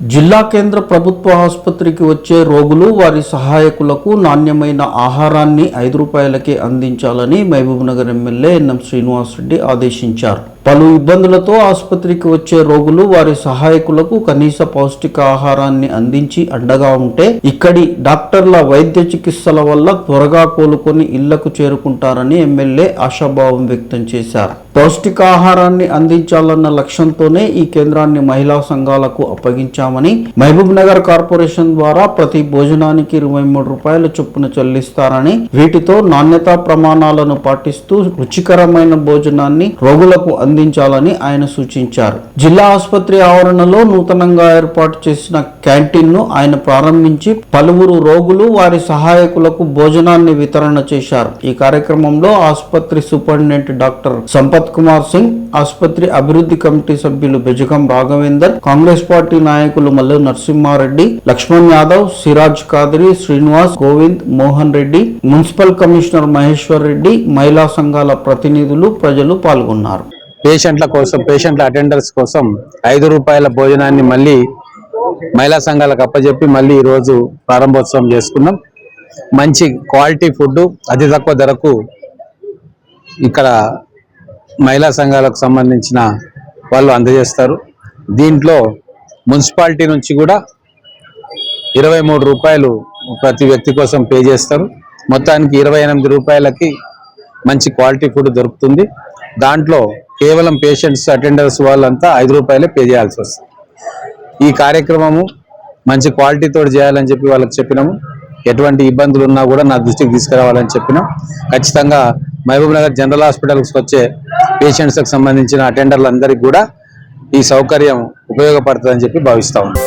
జిల్లా కేంద్ర ప్రభుత్వ ఆసుపత్రికి వచ్చే రోగులు వారి సహాయకులకు నాణ్యమైన ఆహారాన్ని ఐదు రూపాయలకే అందించాలని మహబూబ్నగర్ ఎమ్మెల్యే ఎన్ఎం శ్రీనివాసరెడ్డి ఆదేశించారు. పలు ఇబ్బందులతో ఆసుపత్రికి వచ్చే రోగులు వారి సహాయకులకు కనీస పౌష్టిక ఆహారాన్ని అందించి అండగా ఉంటే ఇక్కడి డాక్టర్ల వైద్య చికిత్సల వల్ల త్వరగా కోలుకొని ఇళ్ళకు చేరుకుంటారని ఎమ్మెల్యే ఆశాభావం వ్యక్తం చేశారు. పౌష్టికాహారాన్ని అందించాలన్న లక్ష్యంతోనే ఈ కేంద్రాన్ని మహిళా సంఘాలకు అప్పగించామని మహబూబ్ నగర్ కార్పొరేషన్ ద్వారా ప్రతి భోజనానికి ఇరవై మూడు రూపాయల చొప్పున చెల్లిస్తారని వీటితో నాణ్యతా ప్రమాణాలను పాటిస్తూ రుచికరమైన భోజనాన్ని రోగులకు అందించాలని ఆయన సూచించారు. జిల్లా ఆసుపత్రి ఆవరణలో నూతనంగా ఏర్పాటు చేసిన క్యాంటీన్ను ఆయన ప్రారంభించి పలువురు రోగులు వారి సహాయకులకు భోజనాన్ని వితరణ చేశారు. ఈ కార్యక్రమంలో ఆసుపత్రి సూపరింటెండెంట్ డాక్టర్ సంపత్ కుమార్ సింగ్ ఆసుపత్రి అభివృద్ధి కమిటీ సభ్యులు బెజగం రాఘవేందర్ కాంగ్రెస్ పార్టీ నాయకులు మల్లు నరసింహారెడ్డి లక్ష్మణ్ యాదవ్ సిరాజ్ కాదరి శ్రీనివాస్ గోవింద్ మోహన్ రెడ్డి మున్సిపల్ కమిషనర్ మహేశ్వర్ రెడ్డి మహిళా సంఘాల ప్రతినిధులు ప్రజలు పాల్గొన్నారు. పేషెంట్ల కోసం పేషెంట్ల అటెండర్స్ కోసం ఐదు రూపాయల భోజనాన్ని మళ్ళీ మహిళా సంఘాలకు అప్పచెప్పి మళ్ళీ ఈ రోజు ప్రారంభోత్సవం చేసుకున్నాం. మంచి క్వాలిటీ ఫుడ్ అతి తక్కువ ధరకు ఇక్కడ మహిళా సంఘాలకు సంబంధించిన వాళ్ళు అందజేస్తారు. దీంట్లో మున్సిపాలిటీ నుంచి కూడా ఇరవై మూడు రూపాయలు ప్రతి వ్యక్తి కోసం పే చేస్తారు. మొత్తానికి ఇరవై ఎనిమిది రూపాయలకి మంచి క్వాలిటీ ఫుడ్ దొరుకుతుంది. దాంట్లో కేవలం పేషెంట్స్ అటెండర్స్ వాళ్ళంతా ఐదు రూపాయలే పే చేయాల్సి వస్తుంది. ఈ కార్యక్రమము మంచి క్వాలిటీతో చేయాలని చెప్పి వాళ్ళకి చెప్పినాము. ఎటువంటి ఇబ్బందులు ఉన్నా కూడా నా దృష్టికి తీసుకురావాలని చెప్పినాం. ఖచ్చితంగా మహబూబ్ నగర్ జనరల్ హాస్పిటల్స్కి వచ్చే పేషెంట్స్కి సంబంధించిన అటెండర్లందరికీ కూడా ఈ సౌకర్యం ఉపయోగపడుతుందని చెప్పి భావిస్తా ఉన్నాం.